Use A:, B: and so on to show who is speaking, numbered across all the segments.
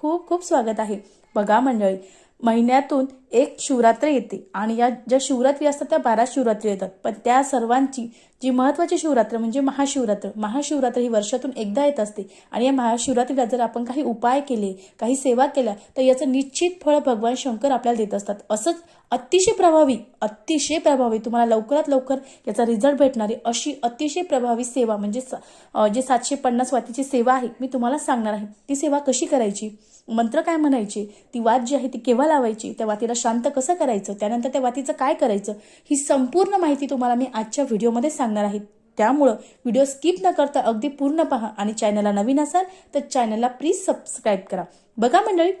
A: खूप खूप स्वागत आहे. बघा मंडळी महिन्यातून एक शिवरात्र येते आणि या ज्या शिवरात्री असतात त्या बारा शिवरात्री येतात. पण त्या सर्वांची जी महत्वाची शिवरात्र म्हणजे महाशिवरात्र महाशिवरात्र ही वर्षातून एकदा येत असते. आणि या महाशिवरात्रीला जर आपण काही उपाय केले काही सेवा केल्या तर याचं निश्चित फळ भगवान शंकर आपल्याला देत असतात. असंच अतिशय प्रभावी अतिशय प्रभावी तुम्हाला लवकरात लवकर याचा रिझल्ट भेटणारी अशी अतिशय प्रभावी सेवा म्हणजे स- जे सातशे पन्नास वातीची सेवा आहे मी तुम्हाला सांगणार आहे. ती सेवा कशी करायची? मंत्र काय म्हणायचे? ती वात जी आहे ती केव्हा लावायची? त्या वातीला शांत कसं करायचं? त्यानंतर त्या वातीचं काय करायचं? ही संपूर्ण माहिती तुम्हाला मी आजच्या व्हिडिओमध्ये सांगणार आहे. त्यामुळं व्हिडिओ स्किप न करता अगदी पूर्ण पहा आणि चॅनलला नवीन असाल तर चॅनलला प्लीज सबस्क्राईब करा. बघा मंडळी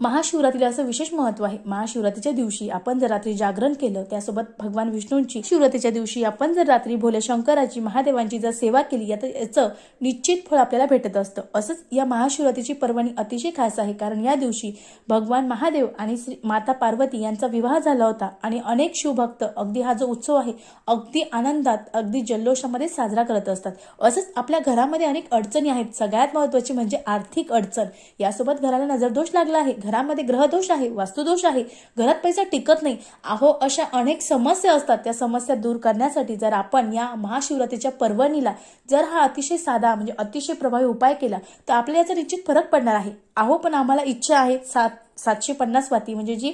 A: महाशिवरात्रीला असं विशेष महत्त्व आहे. महाशिवरात्रीच्या दिवशी आपण जर रात्री जागरण केलं त्यासोबत भगवान विष्णूंची शिवरात्रीच्या दिवशी आपण जर रात्री भोले शंकराची महादेवांची जर सेवा केली तर याचं निश्चित फळ आपल्याला भेटत असतं. असंच या महाशिवरात्रीची पर्वणी अतिशय खास आहे. कारण या दिवशी भगवान महादेव आणि श्री माता पार्वती यांचा विवाह झाला होता आणि अनेक शिवभक्त अगदी हा जो उत्सव आहे अगदी आनंदात अगदी जल्लोषामध्ये साजरा करत असतात. असंच आपल्या घरामध्ये अनेक अडचणी आहेत. सगळ्यात महत्वाची म्हणजे आर्थिक अडचण. यासोबत घराला नजरदोष लागला आहे. घरामध्ये ग्रहदोष आहे वास्तुदोष आहे घरात पैसा टिकत नाही. अहो अशा अनेक समस्या असतात. त्या समस्या दूर करण्यासाठी जर आपण या महाशिवरात्रीच्या पर्वणीला जर हा अतिशय साधा म्हणजे अतिशय प्रभावी उपाय केला तर आपल्या याचा निश्चित फरक पडणार आहे. अहो पण आम्हाला इच्छा आहे सात सातशे पन्नास वाती म्हणजे जी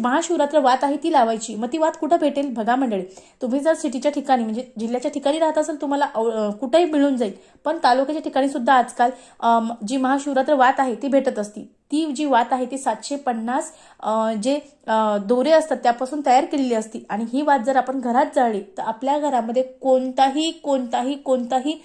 A: महाशिवरात्र वात आहे ती लावायची. मग ती वात कुठं भेटेल? बघा मंडळी. तुम्ही जर सिटीच्या ठिकाणी म्हणजे जिल्ह्याच्या ठिकाणी राहत असाल तुम्हाला अव- कुठेही मिळून जाईल. पण तालुक्याच्या ठिकाणी सुद्धा आजकाल जी महाशिवरात्र वात आहे ती भेटत असती. ती जी वात आहे ती सातशे पन्नास जे दोरे असतात त्यापासून तयार केलेली असती. आणि ही वात जर आपण घरात जाळली तर आपल्या घरामध्ये कोणताही कोणताही कोणताही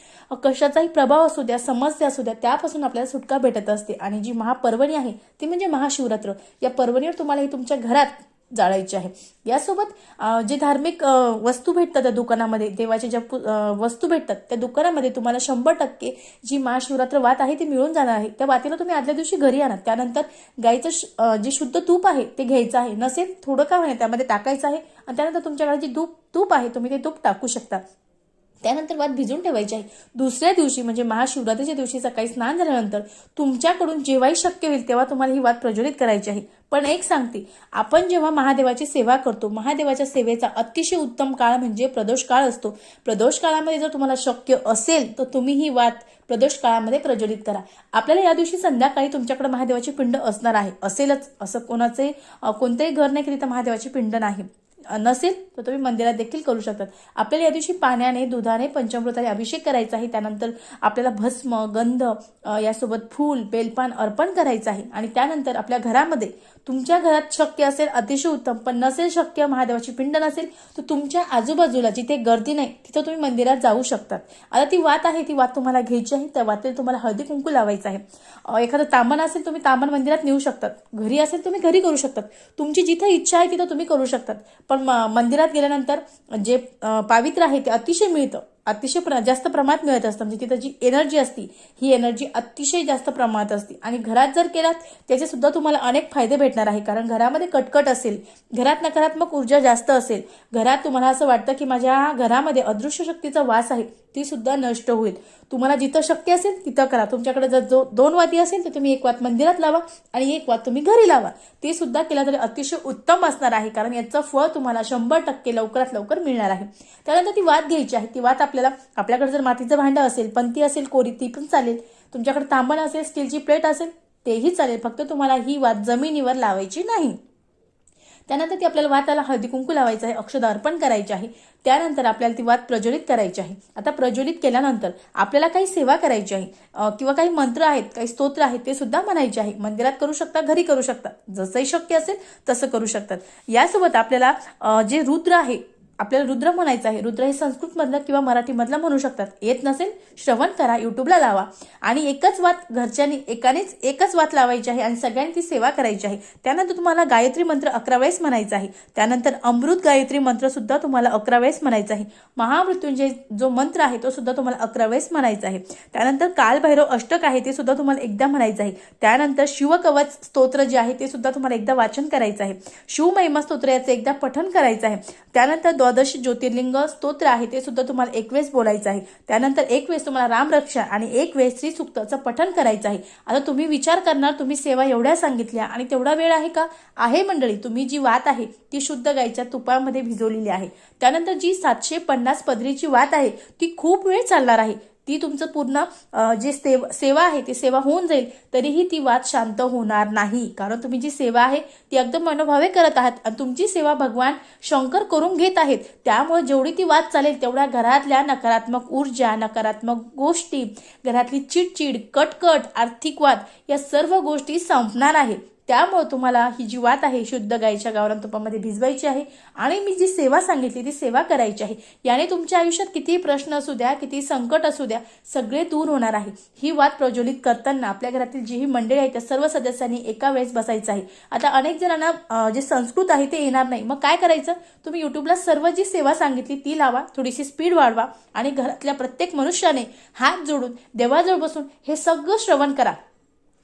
A: कशाचाही प्रभाव असू द्या समस्या असू द्या त्यापासून आपल्याला सुटका भेटत असते. आणि जी महापर्वणी आहे ती म्हणजे महाशिवरात्र. या पर्वणीवर तुम्हाला ही तुमच्या घरात जाळायची आहे. यासोबत जे धार्मिक वस्तू भेटतात त्या दुकानामध्ये देवाच्या ज्या पु- वस्तू भेटतात त्या दुकानामध्ये तुम्हाला शंभर टक्के जी महाशिवरात्र वात आहे ती मिळून जाणार आहे. त्या वातीला तुम्ही आदल्या दिवशी घरी आणा. त्यानंतर गाईचं श- जे शुद्ध तूप आहे ते घ्यायचं आहे. नसेल थोडं का होईना त्यामध्ये टाकायचं आहे. आणि त्यानंतर तुमच्याकडे जे धूप तूप आहे तुम्ही ते तूप टाकू शकता. त्यानंतर वात भिजून ठेवायची आहे दुसऱ्या दिवशी म्हणजे महाशिवरात्रीच्या दिवशी सकाळी स्नान झाल्यानंतर तुमच्याकडून जेव्हाही शक्य होईल तेव्हा तुम्हाला ही वात प्रज्वलित करायची आहे. पण एक सांगते आपण जेव्हा महादेवाची सेवा करतो महादेवाच्या सेवेचा अतिशय उत्तम काळ म्हणजे प्रदोष काळ असतो. प्रदोष काळामध्ये जर तुम्हाला शक्य असेल तर तुम्ही ही वात प्रदोष काळामध्ये प्रज्वलित करा. आपल्याला या दिवशी संध्याकाळी तुमच्याकडे महादेवाची पिंड असणार आहे. असेलच असं कोणाचे कोणतेही घर नाही की तिथं महादेवाची पिंड नाही. नसेल तर तुम्ही मंदिरात देखील करू शकतात. आपल्याला या दिवशी पाण्याने दुधाने पंचामृताने अभिषेक करायचा आहे. त्यानंतर आपल्याला भस्म गंध यासोबत फूल बेलपान अर्पण करायचं आहे. आणि त्यानंतर आपल्या घरामध्ये तुमच्या घरात शक्य असेल अतिशय उत्तम पण नसेल शक्य महादेवाची पिंड नसेल तर तुमच्या आजूबाजूला जिथे गर्दी नाही तिथं तुम्ही मंदिरात जाऊ शकतात. आता ती वात आहे ती वात तुम्हाला घ्यायची आहे त्या वातेला तुम्हाला हळदी कुंकू लावायचं आहे. एखादं तामण असेल तुम्ही तामण मंदिरात नेऊ शकतात. घरी असेल तुम्ही घरी करू शकतात. तुमची जिथं इच्छा आहे तिथं तुम्ही करू शकतात. पण म- मंदिरात गेल्यानंतर जे पावित्र्य आहे ते अतिशय मिळतं. अतिशय प्र जास्त प्रमाणात मिळत असतं. म्हणजे तिथं जी एनर्जी असती ही एनर्जी अतिशय जास्त प्रमाणात असते. आणि घरात जर केलात त्याचे सुद्धा तुम्हाला अनेक फायदे भेटणार आहे. कारण घरामध्ये कटकट असेल घरात नकारात्मक ऊर्जा जास्त असेल घरात तुम्हाला असं वाटतं की माझ्या घरामध्ये अदृश्य शक्तीचा वास आहे ती सुद्धा नष्ट होईल. तुम्हाला जिथं शक्य असेल तिथं करा. तुमच्याकडे जर जो दोन वाती असेल तर तुम्ही एक वात मंदिरात लावा आणि एक वात तुम्ही घरी लावा. ते सुद्धा केला तरी अतिशय उत्तम असणार आहे. कारण याचं फळ तुम्हाला शंभर टक्के लवकरात लवकर मिळणार आहे. त्यानंतर ती वात घ्यायची आहे. ती वात आपल्याला आपल्याकडे जर मातीचं भांडं असेल पंती असेल कोरी ती पण चालेल. तुमच्याकडे तांबण असेल स्टीलची प्लेट असेल तेही चालेल. फक्त तुम्हाला ही वात जमिनीवर लावायची नाही. त्यानंतर ती आपल्याला वाताला हळदी कुंकू लावायचं आहे अक्षदा अर्पण करायचे आहे. त्यानंतर आपल्याला ती वात प्रज्वलित करायची आहे. आता प्रज्वलित केल्यानंतर आपल्याला काही सेवा करायची आहे किंवा काही मंत्र आहेत काही स्तोत्र आहेत ते सुद्धा म्हणायचे आहे. मंदिरात करू शकता घरी करू शकता. जसंही शक्य असेल तसं करू शकतात. यासोबत आपल्याला जे रुद्र आहे आपल्याला रुद्र म्हणायचं आहे. रुद्र हे संस्कृतमधलं किंवा मराठीमधलं म्हणू शकतात. येत नसेल श्रवण करा युट्यूबला लावा. आणि एकच वात घरच्यांनी एकानेच एकच वात लावायची आहे आणि सगळ्यांनी ती सेवा करायची आहे. त्यानंतर तुम्हाला गायत्री मंत्र अकरा वेळेस म्हणायचा आहे. त्यानंतर अमृत गायत्री मंत्र सुद्धा तुम्हाला अकरा वेळेस म्हणायचा आहे. महामृत्युंजय जो मंत्र आहे तो सुद्धा तुम्हाला अकरा वेळेस म्हणायचा आहे. त्यानंतर कालभैरव अष्टक आहे ते सुद्धा तुम्हाला एकदा म्हणायचं आहे. त्यानंतर शिवकवच स्तोत्र जे आहे ते सुद्धा तुम्हाला एकदा वाचन करायचं आहे. शिवमहिमा स्तोत्र याचं एकदा पठन करायचं आहे. त्यानंतर द्वादश ज्योतिर्लिंग स्तोत्र आहे ते सुद्धा तुम्हाला एक वेळेस बोलायचं आहे. त्यानंतर एक वेळेस तुम्हाला रामरक्षा आणि एक वेळेस श्री सुक्तचं पठण करायचं आहे. आता तुम्ही विचार करणार तुम्ही सेवा एवढ्या सांगितल्या आणि तेवढा वेळ आहे का? आहे मंडळी तुम्ही जी वात आहे ती शुद्ध गाईच्या तुपामध्ये भिजवलेली आहे. त्यानंतर जी सातशे पन्नास पदरीची वात आहे ती खूप वेळ चालणार आहे. ती तुमचं पूर्ण जे सेवा सेवा आहे ती सेवा होऊन जाईल तरीही ती वाद शांत होणार नाही. कारण तुम्ही जी सेवा आहे ती एकदम मनोभावे करत आहात आणि तुमची सेवा भगवान शंकर करून घेत आहेत. त्यामुळे जेवढी ती वाद चालेल तेवढ्या घरातल्या नकारात्मक ऊर्जा नकारात्मक गोष्टी घरातली चिडचिड कटकट आर्थिक वाद या सर्व गोष्टी संपणार आहेत. त्यामुळं तुम्हाला ही जी वात आहे शुद्ध गाईच्या गावरान तुपामध्ये भिजवायची आहे आणि मी जी सेवा सांगितली ती सेवा करायची आहे. याने तुमच्या आयुष्यात कितीही प्रश्न असू द्या किती संकट असू द्या सगळे दूर होणार आहे. ही वात प्रज्वलित करताना आपल्या घरातील जी ही मंडळी आहे त्या सर्व सदस्यांनी एका वेळेस बसायचं आहे. आता अनेक जणांना जे संस्कृत आहे ते येणार नाही. मग काय करायचं? तुम्ही युट्यूबला सर्व जी सेवा सांगितली ती लावा. थोडीशी स्पीड वाढवा आणि घरातल्या प्रत्येक मनुष्याने हात जोडून देवाजवळ बसून हे सगळं श्रवण करा.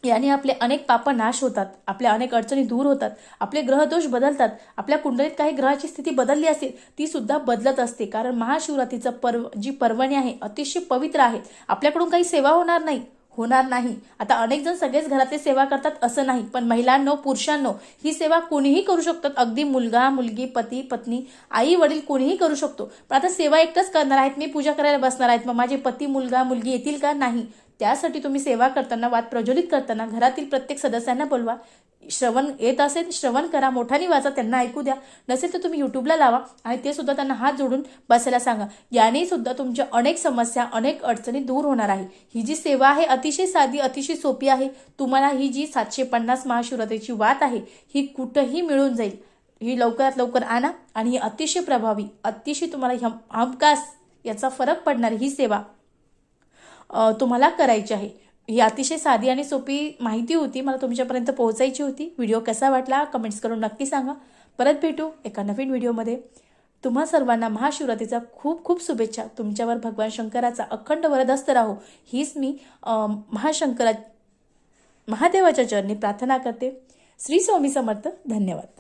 A: याने आपले अनेक पाप नाश होतात आपल्या अनेक अडचणी दूर होतात आपले ग्रहदोष बदलतात आपल्या कुंडलीत काही ग्रहाची स्थिती बदलली असेल ती सुद्धा बदलत असते. कारण महाशिवरात्रीचं पर्व जी पर्वणी आहे अतिशय पवित्र आहे. आपल्याकडून काही सेवा होणार नाही. होणार नाही. आता अनेक जण सगळेच घरातले सेवा करतात असं नाही. पण महिलांनो पुरुषांनो ही सेवा कोणीही करू शकतात. अगदी मुलगा मुलगी पती पत्नी आई वडील कोणीही करू शकतो. पण आता सेवा एकटंच करणार आहेत. मी पूजा करायला बसणार आहेत. मग माझे पती मुलगा मुलगी येतील का? नाही. त्यासाठी तुम्ही सेवा करताना वाद प्रज्वलित करताना घरातील प्रत्येक सदस्यांना बोलवा. श्रवण येत असेल श्रवण करा. मोठ्याने वाचा त्यांना ऐकू द्या. नसेल तर तुम्ही युट्यूबला लावा आणि ते सुद्धा त्यांना हात जोडून बसायला सांगा. याने सुद्धा तुमच्या अनेक समस्या अनेक अडचणी दूर होणार आहे. ही जी सेवा आहे अतिशय साधी अतिशय सोपी आहे. तुम्हाला ही जी सातशे पन्नास महाशिवरात्रीची वात आहे ही कुठंही मिळून जाईल. ही लवकरात लवकर आणा आणि ही अतिशय प्रभावी अतिशय तुम्हाला हम हमखास याचा फरक पडणार ही सेवा तुम्हाला करायची आहे. ही अतिशय साधी आणि सोपी माहिती होती. मला तुमच्यापर्यंत पोहोचायची होती. व्हिडिओ कसा वाटला कमेंट्स करून नक्की सांगा. परत भेटू एका नवीन व्हिडिओमध्ये. तुम्हा सर्वांना महाशिवरात्रीचा खूप खूप शुभेच्छा. तुमच्यावर भगवान शंकराचा अखंड वरदस्त राहो. हीच मी महाशंकरा महादेवाच्या चरणी प्रार्थना करते. श्री स्वामी समर्थ. धन्यवाद.